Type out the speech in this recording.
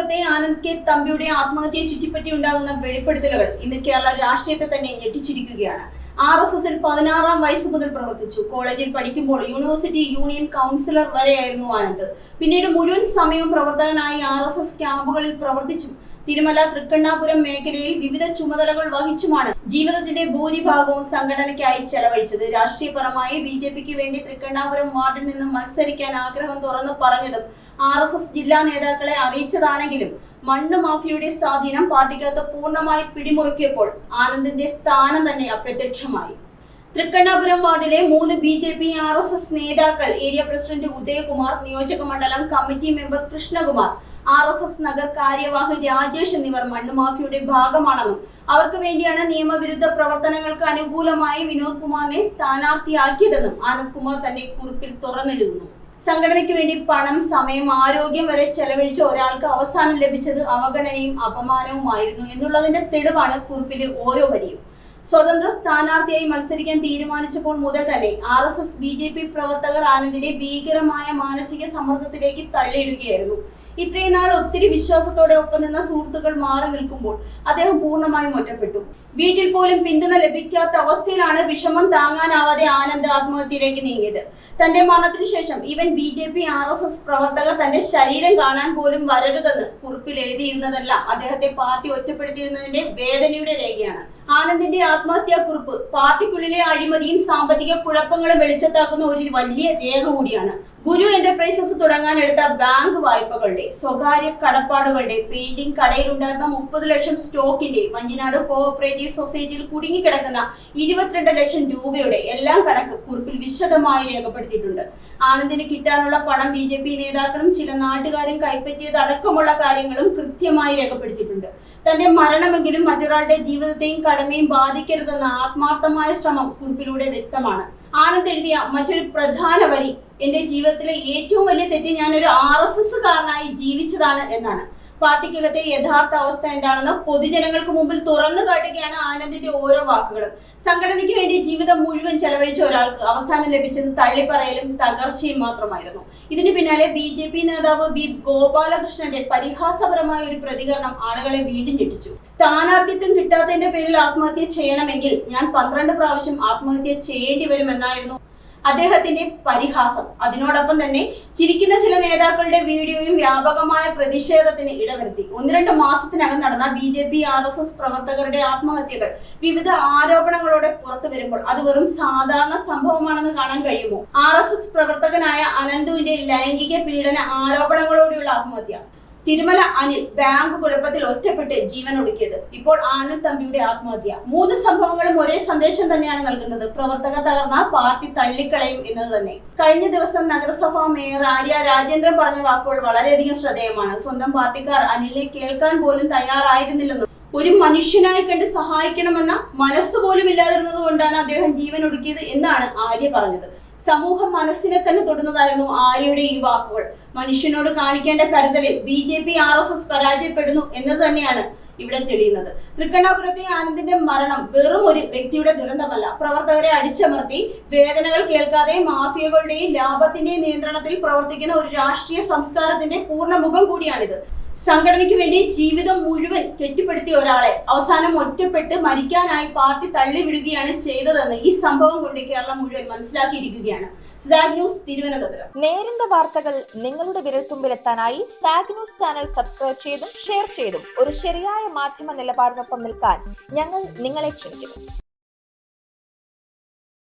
തൃക്കണ്ണാപുരത്തെ Anand K തമ്പിയുടെ ആത്മഹത്യയെ ചുറ്റിപ്പറ്റി ഉണ്ടാകുന്ന വെളിപ്പെടുത്തലുകൾ ഇന്ന് കേരള രാഷ്ട്രീയത്തെ തന്നെ ഞെട്ടിച്ചിരിക്കുകയാണ്. ആർ എസ് എസിൽ പതിനാറാം വയസ്സ് മുതൽ പ്രവർത്തിച്ചു. കോളേജിൽ പഠിക്കുമ്പോൾ യൂണിവേഴ്സിറ്റി യൂണിയൻ കൗൺസിലർ വരെയായിരുന്നു ആനന്ദ്. പിന്നീട് മുഴുവൻ സമയവും പ്രവർത്തകനായി ആർ എസ് എസ് ക്യാമ്പുകളിൽ പ്രവർത്തിച്ചു തിരുമല തൃക്കണ്ണാപുരം മേഖലയിൽ വിവിധ ചുമതലകൾ വഹിച്ചുമാണ് ജീവിതത്തിന്റെ ഭൂരിഭാഗവും സംഘടനയ്ക്കായി ചെലവഴിച്ചത്. രാഷ്ട്രീയപരമായി ബി ജെ പിക്ക് വേണ്ടി തൃക്കണ്ണാപുരം വാർഡിൽ നിന്നും മത്സരിക്കാൻ ആഗ്രഹം തുറന്നു പറഞ്ഞതും ആർ എസ് എസ് ജില്ലാ നേതാക്കളെ അറിയിച്ചതാണെങ്കിലും മണ്ണ് മാഫിയയുടെ സ്വാധീനം പാർട്ടിക്കകത്ത് പൂർണമായി പിടിമുറുക്കിയപ്പോൾ ആനന്ദിന്റെ സ്ഥാനം തന്നെ അപ്രത്യക്ഷമായി. തൃക്കണ്ണാപുരം വാർഡിലെ മൂന്ന് B J P R S S നേതാക്കൾ ഏരിയ പ്രസിഡന്റ് ഉദയകുമാർ നിയോജക മണ്ഡലം committee member Krishnakumar R S S Nagar കാര്യവാഹ് രാജേഷ് എന്നിവർ മണ്ണുമാഫിയുടെ ഭാഗമാണെന്നും അവർക്ക് വേണ്ടിയാണ് നിയമവിരുദ്ധ പ്രവർത്തനങ്ങൾക്ക് അനുകൂലമായി വിനോദ് കുമാറിനെ സ്ഥാനാർത്ഥിയാക്കിയതെന്നും ആനന്ദ് കുമാർ തന്റെ കുറിപ്പിൽ തുറന്നിരുന്നു സംഘടനയ്ക്ക് വേണ്ടി പണം സമയം ആരോഗ്യം വരെ ചെലവഴിച്ച ഒരാൾക്ക് അവസാനം ലഭിച്ചത് അവഗണനയും അപമാനവുമായിരുന്നു. എന്നുള്ളതിന്റെ തെളിവാണ് കുറിപ്പിലെ ഓരോ വരിയും. സ്വതന്ത്ര സ്ഥാനാർത്ഥിയായി മത്സരിക്കാൻ തീരുമാനിച്ചപ്പോൾ മുതൽ തന്നെ R S S B J P പ്രവർത്തകർ ആനന്ദിനെ ഭീകരമായ മാനസിക സമ്മർദ്ദത്തിലേക്ക് തള്ളിയിടുകയായിരുന്നു. ഇത്രയും നാൾ ഒത്തിരി വിശ്വാസത്തോടെ ഒപ്പം നിന്ന സുഹൃത്തുക്കൾ മാറി നിൽക്കുമ്പോൾ അദ്ദേഹം പൂർണമായും ഒറ്റപ്പെട്ടു. വീട്ടിൽ പോലും പിന്തുണ ലഭിക്കാത്ത അവസ്ഥയിലാണ് വിഷമം താങ്ങാനാവാതെ ആനന്ദ് ആത്മഹത്യയിലേക്ക് നീങ്ങിയത്. തന്റെ മരണത്തിനു ശേഷം ഇവൻ B J P R S S പ്രവർത്തകർ തന്റെ ശരീരം കാണാൻ പോലും വരരുതെന്ന് കുറിപ്പിൽ എഴുതിയിരുന്നതെല്ലാം അദ്ദേഹത്തെ പാർട്ടി ഒറ്റപ്പെടുത്തിയിരുന്നതിന്റെ വേദനയുടെ രേഖയാണ്. ആനന്ദിന്റെ ആത്മഹത്യാ കുറിപ്പ് പാർട്ടിക്കുള്ളിലെ അഴിമതിയും സാമ്പത്തിക കുഴപ്പങ്ങളും വെളിച്ചത്താക്കുന്ന ഒരു വലിയ രേഖ കൂടിയാണ്. ഗുരു എന്റർപ്രൈസസ് തുടങ്ങാൻ എടുത്ത ബാങ്ക് വായ്പകളുടെ സ്വകാര്യ കടപ്പാടുകളുടെ പെയിന്റിംഗ് കടയിലുണ്ടായിരുന്ന മുപ്പത് ലക്ഷം സ്റ്റോക്കിന്റെ വഞ്ചിനാട് കോഓപ്പറേറ്റീവ് സൊസൈറ്റിയിൽ കുടുങ്ങിക്കിടക്കുന്ന ഇരുപത്തിരണ്ട് ലക്ഷം രൂപയുടെ എല്ലാം കണക്ക് കുറിപ്പിൽ വിശദമായി രേഖപ്പെടുത്തിയിട്ടുണ്ട്. ആനന്ദിന് കിട്ടാനുള്ള പണം ബി ജെ പി നേതാക്കളും ചില നാട്ടുകാരും കൈപ്പറ്റിയത് അടക്കമുള്ള കാര്യങ്ങളും കൃത്യമായി രേഖപ്പെടുത്തിയിട്ടുണ്ട്. തന്റെ മരണമെങ്കിലും മറ്റൊരാളുടെ ജീവിതത്തെയും കടമയും ബാധിക്കരുതെന്ന ആത്മാർത്ഥമായ ശ്രമം കുറിപ്പിലൂടെ വ്യക്തമാണ്. ആനന്ദ് എഴുതിയ മറ്റൊരു പ്രധാന വരി. എന്റെ ജീവിതത്തിലെ ഏറ്റവും വലിയ തെറ്റ് ഞാൻ ഒരു ആർ എസ് എസ് കാരനായി ജീവിച്ചതാണ് എന്നാണ്. പാർട്ടിക്കകത്തെ യഥാർത്ഥ അവസ്ഥ എന്താണെന്ന് പൊതുജനങ്ങൾക്ക് മുമ്പിൽ തുറന്നു കാട്ടുകയാണ് ആനന്ദിന്റെ ഓരോ വാക്കുകളും. സംഘടനയ്ക്ക് വേണ്ടി ജീവിതം മുഴുവൻ ചെലവഴിച്ച ഒരാൾക്ക് അവസാനം ലഭിച്ചത് തള്ളിപ്പറയലും തകർച്ചയും മാത്രമായിരുന്നു. ഇതിന് പിന്നാലെ ബി ജെ പി നേതാവ് ബി ഗോപാലകൃഷ്ണന്റെ പരിഹാസപരമായ ഒരു പ്രതികരണം ആളുകളെ വീണ്ടും ഞെട്ടിച്ചു. സ്ഥാനാർത്ഥിത്വം കിട്ടാത്തതിന്റെ പേരിൽ ആത്മഹത്യ ചെയ്യണമെങ്കിൽ ഞാൻ പന്ത്രണ്ട് പ്രാവശ്യം ആത്മഹത്യ ചെയ്യേണ്ടി വരുമെന്നായിരുന്നു അദ്ദേഹത്തിന്റെ പരിഹാസം. അതിനോടൊപ്പം തന്നെ ചിരിക്കുന്ന ചില നേതാക്കളുടെ വീഡിയോയും വ്യാപകമായ പ്രതിഷേധത്തിന് ഇടവരുത്തി. ഒന്ന് രണ്ട് മാസത്തിനകം നടന്ന B J P R S S പ്രവർത്തകരുടെ ആത്മഹത്യകൾ വിവിധ ആരോപണങ്ങളോടെ പുറത്തു വരുമ്പോൾ അത് വെറും സാധാരണ സംഭവമാണെന്ന് കാണാൻ കഴിയുമോ? ആർ എസ് എസ് പ്രവർത്തകനായ അനന്തുവിന്റെ ലൈംഗിക പീഡന ആരോപണങ്ങളോടെയുള്ള ആത്മഹത്യ. തിരുമല അനിൽ ബാങ്ക് കുഴപ്പത്തിൽ ഒറ്റപ്പെട്ട് ജീവൻ ഒടുക്കിയത്. ഇപ്പോൾ ആനന്ദ് തമ്പിയുടെ ആത്മഹത്യ. മൂന്ന് സംഭവങ്ങളും ഒരേ സന്ദേശം തന്നെയാണ് നൽകുന്നത്. പ്രവർത്തകർ തകർന്നാൽ പാർട്ടി തള്ളിക്കളയും എന്നത് തന്നെ. കഴിഞ്ഞ ദിവസം നഗരസഭാ മേയർ ആര്യ രാജേന്ദ്രൻ പറഞ്ഞ വാക്കുകൾ വളരെയധികം ശ്രദ്ധേയമാണ്. സ്വന്തം പാർട്ടിക്കാർ അനിലിനെ കേൾക്കാൻ പോലും തയ്യാറായിരുന്നില്ലെന്നും ഒരു മനുഷ്യനായി കണ്ട് സഹായിക്കണമെന്ന മനസ്സ് പോലും ഇല്ലാതിരുന്നത് കൊണ്ടാണ് അദ്ദേഹം ജീവൻ ഒടുക്കിയത് എന്നാണ് ആര്യ പറഞ്ഞത്. സമൂഹ മനസ്സിനെ തന്നെ തൊടുന്നതായിരുന്നു ആര്യയുടെ ഈ വാക്കുകൾ. മനുഷ്യനോട് കാണിക്കേണ്ട കരുതലിൽ B J P R S S പരാജയപ്പെടുന്നു എന്നത് തന്നെയാണ് ഇവിടെ തെളിയുന്നത്. തൃക്കണ്ണാപുരത്തെ ആനന്ദിന്റെ മരണം വെറും ഒരു വ്യക്തിയുടെ ദുരന്തമല്ല. പ്രവർത്തകരെ അടിച്ചമർത്തി വേദനകൾ കേൾക്കാതെ മാഫിയകളുടെയും ലാഭത്തിന്റെയും നിയന്ത്രണത്തിൽ പ്രവർത്തിക്കുന്ന ഒരു രാഷ്ട്രീയ സംസ്കാരത്തിന്റെ പൂർണമുഖം കൂടിയാണിത്. സംഘടനയ്ക്ക് വേണ്ടി ജീവിതം മുഴുവൻ കെട്ടിപ്പടുത്തിയ ഒരാളെ അവസാനം ഒറ്റപ്പെട്ട് മരിക്കാനായി പാർട്ടി തള്ളിവിടുകയാണ് ചെയ്തതെന്ന് ഈ സംഭവം കൊണ്ട് കേരളം മുഴുവൻ മനസ്സിലാക്കിയിരിക്കുകയാണ്. Zag news Thiruvananthapuram. നേരിന്റെ വാർത്തകൾ നിങ്ങളുടെ വിരൽത്തുമ്പിലെത്താനായി സാഗ് ന്യൂസ് ചാനൽ സബ്സ്ക്രൈബ് ചെയ്തും ഷെയർ ചെയ്തും ഒരു ശരിയായ മാധ്യമ നിലപാടിനൊപ്പം നിൽക്കാൻ ഞങ്ങൾ നിങ്ങളെ ക്ഷണിക്കുന്നു.